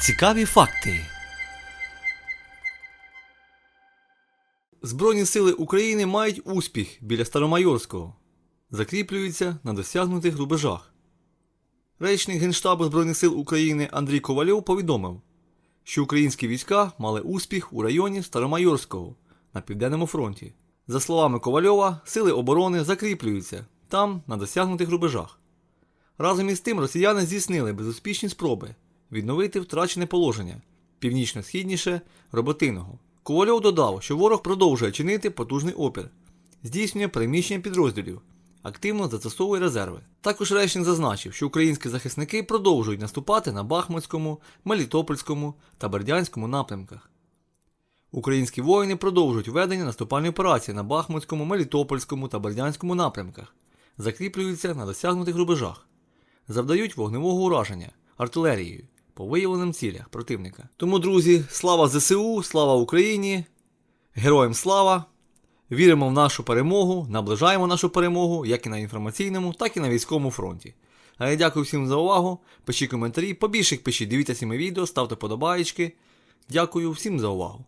Цікаві факти. Збройні сили України мають успіх біля Старомайорського. Закріплюються на досягнутих рубежах. Речник Генштабу Збройних сил України Андрій Ковальов повідомив, що українські війська мали успіх у районі Старомайорського на Південному фронті. За словами Ковальова, сили оборони закріплюються там на досягнутих рубежах. Разом із тим росіяни здійснили безуспішні спроби відновити втрачене положення північно-східніше Роботиного. Ковальов додав, що ворог продовжує чинити потужний опір, здійснює переміщення підрозділів, активно застосовує резерви. Також речник зазначив, що українські захисники продовжують наступати на Бахмутському, Мелітопольському та Бердянському напрямках. Українські воїни продовжують ведення наступальної операції на Бахмутському, Мелітопольському та Бердянському напрямках, закріплюються на досягнутих рубежах, завдають вогневого ураження артилерією по виявленим цілях противника. Тому, друзі, слава ЗСУ, слава Україні! Героям слава! Віримо в нашу перемогу, наближаємо нашу перемогу як і на інформаційному, так і на військовому фронті. А я дякую всім за увагу. Пишіть коментарі, побільше пишіть, дивіться ці відео, ставте подобаєчки. Дякую всім за увагу.